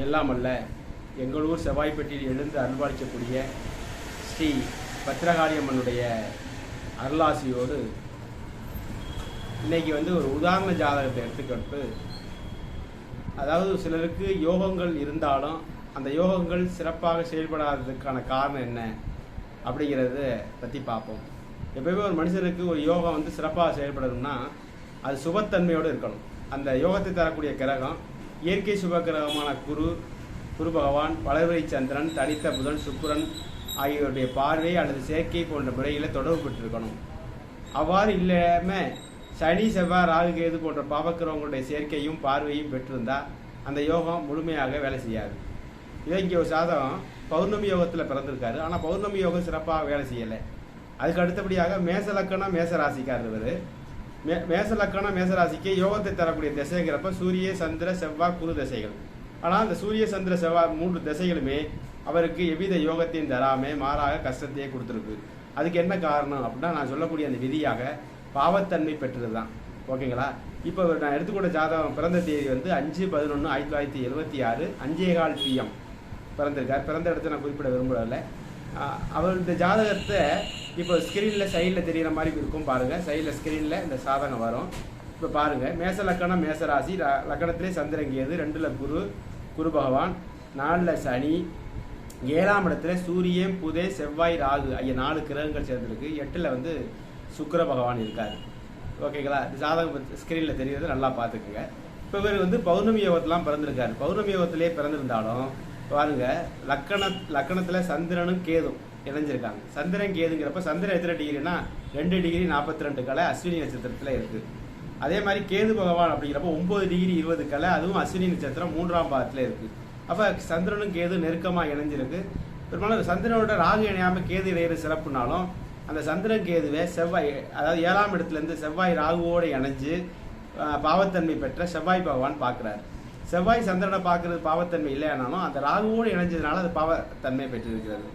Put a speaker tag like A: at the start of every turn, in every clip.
A: எல்லாம் எங்கள் ஊர் செவ்வாய்ப்பட்டியில் எழுந்து அருள்பாலிக்கக்கூடிய ஸ்ரீ பத்திரகாளியம்மனுடைய அருளாசியோடு இன்றைக்கி வந்து ஒரு உதாரண ஜாதகத்தை எடுத்துக்கிட்டு அதாவது சிலருக்கு யோகங்கள் இருந்தாலும் அந்த யோகங்கள் சிறப்பாக செயல்படாததுக்கான காரணம் என்ன அப்படிங்கிறத பற்றி பார்ப்போம். எப்பயுமே ஒரு மனுஷனுக்கு ஒரு யோகம் வந்து சிறப்பாக செயல்படணும்னா அது சுபத்தன்மையோடு இருக்கணும். அந்த யோகத்தை தரக்கூடிய கிரகம் இயற்கை சுபகிரகமான குரு குரு பகவான் வளர்வரை சந்திரன் தனித்த புதன் சுக்கிரன் ஆகியோருடைய பார்வை அல்லது செயற்கை போன்ற முறையில் தொடர்பு பெற்றிருக்கணும் அவ்வாறு இல்லாமல் சனி செவ்வாய் ராகு கேது போன்ற பாவக்கிரகங்களுடைய சேர்க்கையும் பார்வையும் பெற்றிருந்தால் அந்த யோகம் முழுமையாக வேலை செய்யாது. இதே இங்கே ஒரு சாதகம் பௌர்ணமி யோகத்தில் பிறந்திருக்காரு. ஆனால் பௌர்ணமி யோகம் சிறப்பாக வேலை செய்யலை. அதுக்கு அடுத்தபடியாக மேச லக்கணம் மேச ராசிக்காரர் இவர். மே மேச லக்கணம் மேச யோகத்தை தரக்கூடிய திசைங்கிறப்ப சூரிய சந்திர செவ்வாய் குரு திசைகள். ஆனால் அந்த சூரிய சந்திர செவ்வாய் மூன்று திசைகளுமே அவருக்கு எவ்வித யோகத்தையும் தராமே மாறாக கஷ்டத்தையே கொடுத்துருக்கு. அதுக்கு என்ன காரணம் அப்படின்னா நான் சொல்லக்கூடிய அந்த விதியாக பாவத்தன்மை பெற்றது தான் ஓகேங்களா? இப்போ நான் எடுத்துக்கொண்ட ஜாதகம் பிறந்த தேதி வந்து அஞ்சு பதினொன்று ஆயிரத்தி தொள்ளாயிரத்தி எழுபத்தி ஆறு அஞ்சே கால் பிஎம் பிறந்திருக்கார். பிறந்த இடத்த நான் குறிப்பிட விரும்பல அவர் இந்த ஜாதகத்தை இப்போ ஸ்க்ரீனில் சைடில் தெரிகிற மாதிரி இருக்கும் பாருங்கள் சைடில் ஸ்க்ரீனில் இந்த சாதகம் வரும். இப்போ பாருங்கள் மேச லக்கணம் மேச ராசி லக்கணத்திலே சந்திரங்கியது ரெண்டில் குரு குரு பகவான். நாலில் சனி. ஏழாம் இடத்துல சூரியன் புதே செவ்வாய் ராகு. ஐயா நாலு கிரகங்கள் சேர்ந்துருக்கு. எட்டில் வந்து சுக்கர பகவான் இருக்கார். ஓகேங்களா சாதகம் ஜாதகம் ஸ்க்ரீனில் தெரிகிறது நல்லா பார்த்துக்குங்க. இப்போ இவர் வந்து பௌர்ணமி யோகத்தெலாம் பிறந்திருக்காரு. பௌர்ணமி யோகத்திலே பிறந்திருந்தாலும் பாருங்கள் லக்கண லக்கணத்தில் சந்திரனும் கேதும். இணைஞ்சிருக்காங்க. சந்திரன் கேதுங்கிறப்ப சந்திரன் எத்தனை டிகிரினா ரெண்டு டிகிரி நாற்பத்தி ரெண்டு கலை அஸ்வினி நட்சத்திரத்தில் இருக்குது அதே மாதிரி கேது பகவான் அப்படிங்கிறப்ப ஒம்பது டிகிரி இருபது கலை அதுவும் அஸ்வினி நட்சத்திரம் மூன்றாம் பாதத்தில் இருக்குது அப்போ சந்திரனும் கேது நெருக்கமாக இணைஞ்சிருக்கு. பெரும்பாலும் சந்திரனோட ராகு இணையாமல் கேது இணையிற சிறப்புனாலும் அந்த சந்திரன் கேதுவை செவ்வாய் அதாவது ஏழாம் இடத்துலேருந்து செவ்வாய் ராகுவோடு இணைஞ்சு பாவத்தன்மை பெற்ற செவ்வாய் பகவான் பார்க்குறாரு. செவ்வாய் சந்திரனை பார்க்கறது பாவத்தன்மை இல்லையானாலும் அந்த ராகுவோடு இணைஞ்சதுனால அது பாவத்தன்மை பெற்றிருக்கிறது.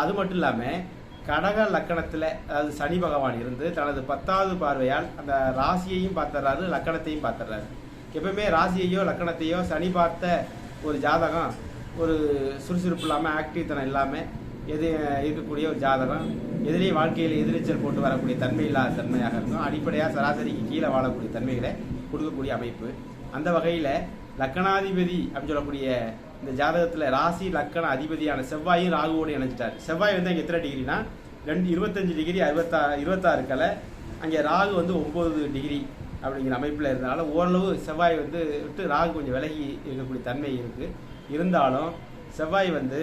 A: அது மட்டும் இல்லாமல் கடக லக்கணத்தில் அதாவது சனி பகவான் இருந்து தனது பத்தாவது பார்வையால் அந்த ராசியையும் பார்த்துறாரு லக்கணத்தையும் பார்த்துறாரு. எப்பவுமே ராசியையோ லக்கணத்தையோ சனி பார்த்த ஒரு ஜாதகம் ஒரு சுறுசுறுப்பு இல்லாமல் ஆக்டிவ் தனம் இல்லாமல் எது இருக்கக்கூடிய ஒரு ஜாதகம் எதிரே வாழ்க்கையில் எதிர்நீச்சல் போட்டு வரக்கூடிய தன்மை இல்லாத தன்மையாக இருக்கும். அடிப்படையாக சராசரிக்கு கீழே வாழக்கூடிய தன்மைகளை கொடுக்கக்கூடிய அமைப்பு. அந்த வகையில் லக்கணாதிபதி அப்படின்னு சொல்லக்கூடிய இந்த ஜாதகத்தில் ராசி லக்கண அதிபதியான செவ்வாயும் ராகுவோடு இணைஞ்சிட்டார். செவ்வாய் வந்து அங்கே எத்தனை டிகிரினா ரெண்டு இருபத்தஞ்சு டிகிரி அறுபத்தா இருபத்தாறு கலை அங்கே ராகு வந்து ஒம்பது டிகிரி அப்படிங்கிற அமைப்பில் இருந்தனால ஓரளவு செவ்வாய் வந்து விட்டு ராகு கொஞ்சம் விலகி இருக்கக்கூடிய தன்மை இருக்குது இருந்தாலும் செவ்வாய் வந்து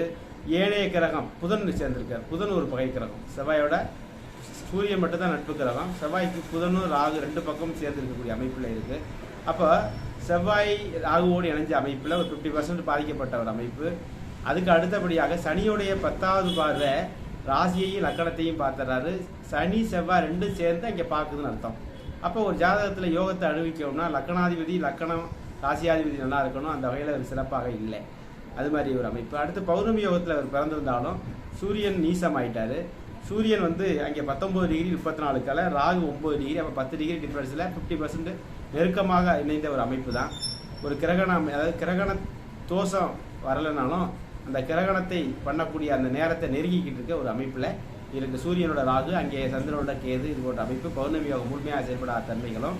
A: ஏனைய கிரகம் புதன் சேர்ந்திருக்கார். புதன் ஒரு பகை கிரகம். செவ்வாயோட சூரியன் மட்டும்தான் நட்பு கிரகம். செவ்வாய்க்கு புதனும் ராகு ரெண்டு பக்கமும் சேர்ந்து இருக்கக்கூடிய அமைப்பில் இருக்குது அப்போ செவ்வாய் ராகுவோடு இணைஞ்ச அமைப்பில் ஒரு ஃபிஃப்டி பர்சன்ட் பாதிக்கப்பட்ட ஒரு அமைப்பு. அதுக்கு அடுத்தபடியாக சனியுடைய பத்தாவது பார்வை ராசியையும் லக்கணத்தையும் பார்த்துறாரு. சனி செவ்வாய் ரெண்டும் சேர்ந்து அங்கே பார்க்குதுன்னு அர்த்தம். அப்போ ஒரு ஜாதகத்தில் யோகத்தை அனுபவிக்கணும்னா லக்கணாதிபதி லக்கணம் ராசியாதிபதி நல்லா இருக்கணும். அந்த வகையில் அவர் சிறப்பாக இல்லை. அது மாதிரி ஒரு அமைப்பு. அடுத்து பௌர்ணமி யோகத்தில் அவர் பிறந்திருந்தாலும் சூரியன் நீசம் ஆயிட்டாரு சூரியன் வந்து அங்கே பத்தொம்பது டிகிரி முப்பத்தி நாலு கலை ராகு ஒம்பது டிகிரி அப்போ பத்து டிகிரி டிஃப்ரென்ஸில் ஃபிஃப்டி பர்சன்ட் நெருக்கமாக இணைந்த ஒரு அமைப்பு தான் ஒரு கிரகணம் அதாவது கிரகண தோஷம் வரலைனாலும் அந்த கிரகணத்தை பண்ணக்கூடிய அந்த நேரத்தை நெருங்கிக்கிட்டு இருக்க ஒரு அமைப்பில் இருக்கு. சூரியனோட ராகு அங்கே சந்திரனோட கேது இது போன்ற அமைப்பு பௌர்ணமி யோகம் முழுமையாக செயல்படாத தன்மைகளும்.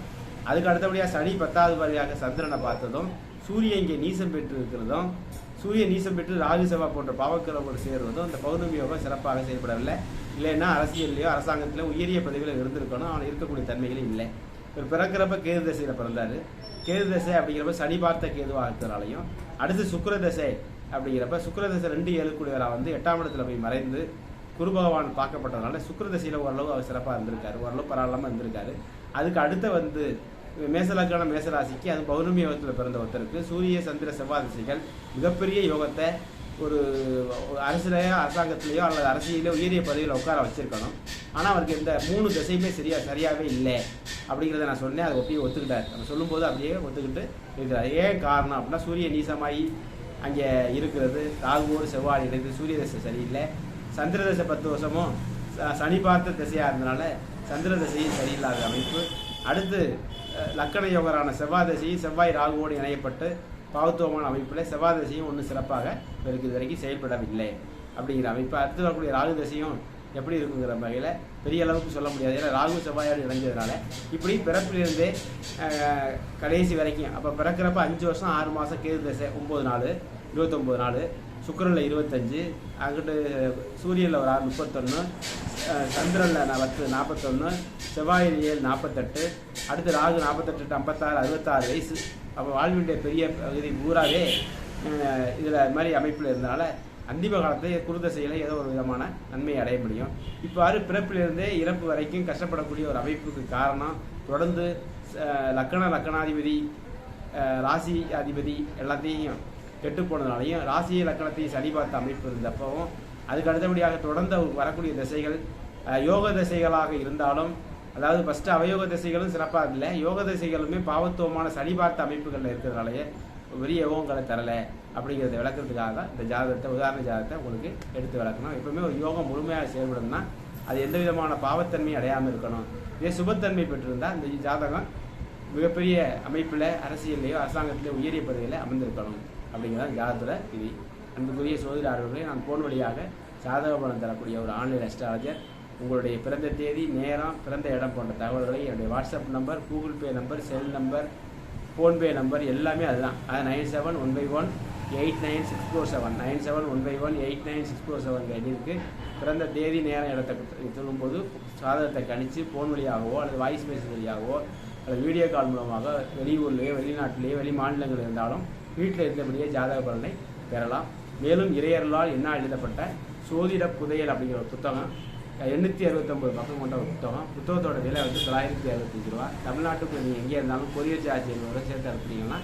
A: அதுக்கு அடுத்தபடியாக சனி பத்தாவது வழியாக சந்திரனை பார்த்ததும் சூரியன் இங்கே நீசம் பெற்று இருக்கிறதும் சூரியன் நீசம் பெற்று ராகு செவ்வாய் போன்ற பாவக்கிரமோடு சேருவதும் இந்த பௌர்ணமி யோகம் சிறப்பாக செயல்படவில்லை. இல்லைன்னா அரசியல்லையோ அரசாங்கத்திலோ உயரிய பதவியில் இருந்திருக்கணும். அவன் இருக்கக்கூடிய தன்மைகளும் இல்லை. இவர் பிறக்கிறப்ப கேது தசையில் பிறந்தார். கேது தசை அப்படிங்கிறப்ப சனி பார்த்த கேதுவாக இருக்கிறனாலையும் அடுத்து சுக்கர தசை அப்படிங்கிறப்ப சுக்கர தசை ரெண்டு ஏழுக்குடியவராக வந்து எட்டாம் இடத்துல போய் மறைந்து குரு பகவான் பார்க்கப்பட்டதுனால சுக்கர தசையில் ஓரளவு அவர் சிறப்பாக இருந்திருக்காரு. ஓரளவு பரவாயில்லாமல் இருந்திருக்காரு. அதுக்கு அடுத்த வந்து மேசலக்கான மேசராசிக்கு அது பௌர்ணமி யோகத்தில் பிறந்த ஒருத்தருக்கு. சூரிய சந்திர செவ்வாய் திசைகள் மிகப்பெரிய யோகத்தை ஒரு ஒரு அரசியலையோ அரசாங்கத்திலேயோ அல்லது அரசியலையோ உயரிய பதவியில் உட்கார வச்சிருக்கணும். ஆனால் அவருக்கு இந்த மூணு திசையுமே சரியா சரியாகவே இல்லை. அப்படிங்கிறத நான் சொன்னேன். அதை ஒப்பியே ஒத்துக்கிட்டார். நம்ம சொல்லும்போது அப்படியே ஒத்துக்கிட்டு இருக்கிறார். ஏன் காரணம் அப்படின்னா சூரிய நீசமாகி அங்கே இருக்கிறது. ராகுவோடு செவ்வாய் இணைந்து சூரிய தசை சரியில்லை. சந்திர தசை பத்து வருஷமும் ச- சனி பார்த்த திசையாக இருந்தனால சந்திர தசையும் சரியில்லாத அமைப்பு. அடுத்து லக்கண யோகரான செவ்வாய் தசையும் செவ்வாய் ராகுவோடு இணையப்பட்டு பாவத்துவமான அமைப்பில் செவ்வாய் தசையும் ஒன்றும் சிறப்பாக இவருக்கு இது வரைக்கும் செயல்படவில்லை. அப்படிங்கிற அமைப்பு. அடுத்து வரக்கூடிய ராகு தசையும் எப்படி இருக்குங்கிற வகையில் பெரிய அளவுக்கு சொல்ல முடியாது. ஏன்னா ராகு செவ்வாயோடு இணைஞ்சதுனால இப்படி பிறப்பிலிருந்து கடைசி வரைக்கும் அப்போ பிறக்கிறப்ப அஞ்சு வருஷம் ஆறு மாதம் கேது தசை ஒம்பது நாள் இருபத்தொம்போது நாள் சுக்கரனில் இருபத்தஞ்சு அங்கிட்டு சூரியனில் ஒரு ஆறு முப்பத்தொன்று சந்திரனில் பத்து நாற்பத்தொன்று செவ்வாயில் ஏழு நாற்பத்தெட்டு அடுத்து ராகு நாற்பத்தெட்டு ஐம்பத்தாறு அறுபத்தாறு வயசு. அப்போ வாழ்வினுடைய பெரிய பகுதி பூராவே இதில் மாதிரி அமைப்பில் இருந்தனால அந்திம காலத்தில் செயலை ஏதோ ஒரு விதமான நன்மையை அடைய முடியும். இவ்வாறு பிறப்பிலிருந்தே இறப்பு வரைக்கும் கஷ்டப்படக்கூடிய ஒரு அமைப்புக்கு காரணம் தொடர்ந்து லக்கண லக்கணாதிபதி ராசி அதிபதி எல்லாத்தையும் கெட்டு போனதுனாலையும் ராசியை லக்கணத்தையும் சரி பார்த்த அமைப்பு இருந்தப்பவும் அதுக்கு அடுத்தபடியாக தொடர்ந்து வரக்கூடிய திசைகள் யோக திசைகளாக இருந்தாலும் அதாவது ஃபஸ்ட்டு அவயோக திசைகளும் சிறப்பாக இல்லை யோக திசைகளுமே பாவத்துவமான சரி பார்த்த அமைப்புகளில் இருக்கிறதுனாலயே பெரிய யோகங்களை தரலை அப்படிங்கிறத விளக்குறதுக்காக தான் இந்த ஜாதகத்தை உதாரண ஜாதகத்தை உங்களுக்கு எடுத்து விளக்கணும். எப்பவுமே ஒரு யோகம் முழுமையாக செயல்படணும்னா அது எந்த விதமான பாவத்தன்மையும் அடையாமல் இருக்கணும். இதே சுபத்தன்மை பெற்றிருந்தால் இந்த ஜாதகம் மிகப்பெரிய அமைப்பில் அரசியல்லையோ அரசாங்கத்திலேயோ உயரிய பதவியில் அமர்ந்திருக்கணும் அப்படிங்கிறத ஜாதகத்தில் விதி. அன்புக்குரிய சோதராளர்களே நான் போன் வழியாக ஜாதக பலன் தரக்கூடிய ஒரு ஆன்லைன் அஸ்ட்ராலஜர் உங்களுடைய பிறந்த தேதி நேரம் பிறந்த இடம் போன்ற தகவல்களை என்னுடைய WhatsApp number Google Pay number cell number PhonePe number எல்லாமே அதுதான். அது nine seven one by one eight nine six four seven nine seven one by one eight nine six four seven எண்ணிற்கு பிறந்த தேதி நேரம் இடத்தை சொல்லும்போது சாதகத்தை கணித்து ஃபோன் வழியாகவோ அல்லது வாய்ஸ் மெசேஜ் வழியாகவோ அல்லது வீடியோ கால் மூலமாக வெளியூர்லேயோ வெளிநாட்டிலேயோ வெளி மாநிலங்கள் இருந்தாலும் வீட்டில் இருந்தபடியே ஜாதக பலனை பெறலாம். மேலும் இறையர்களால் என்ன எழுதப்பட்ட சோதிட புதையல் அப்படிங்கிற ஒரு புத்தகம் எண்ணூற்றி அறுபத்தொம்பது பக்கம் கொண்ட ஒரு புத்தகம். புத்தகத்தோட விலை வந்து தொள்ளாயிரத்தி அறுபத்தஞ்சு ரூபா. தமிழ்நாட்டுக்கு நீங்கள் எங்கே இருந்தாலும் கொரியர் சார்ஜ் என்பதை சேர்த்து அனுப்புனீங்கன்னா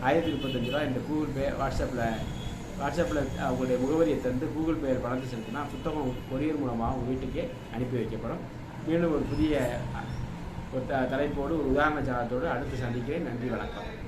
A: ஆயிரத்தி முப்பத்தஞ்சு ரூபா இந்த கூகுள் பே வாட்ஸ்அப்பில் வாட்ஸ்அப்பில் அவங்களுடைய முகவரியை தந்து கூகுள் பேயில் பணத்தை செலுத்தினா புத்தகம் கொரியர் மூலமாக உங்கள் வீட்டுக்கே அனுப்பி வைக்கப்படும். மீண்டும் ஒரு புதிய ஒரு த- தலைப்போடு ஒரு உதாரண ஜாதத்தோடு அடுத்து சந்திக்கிறேன். நன்றி வணக்கம்.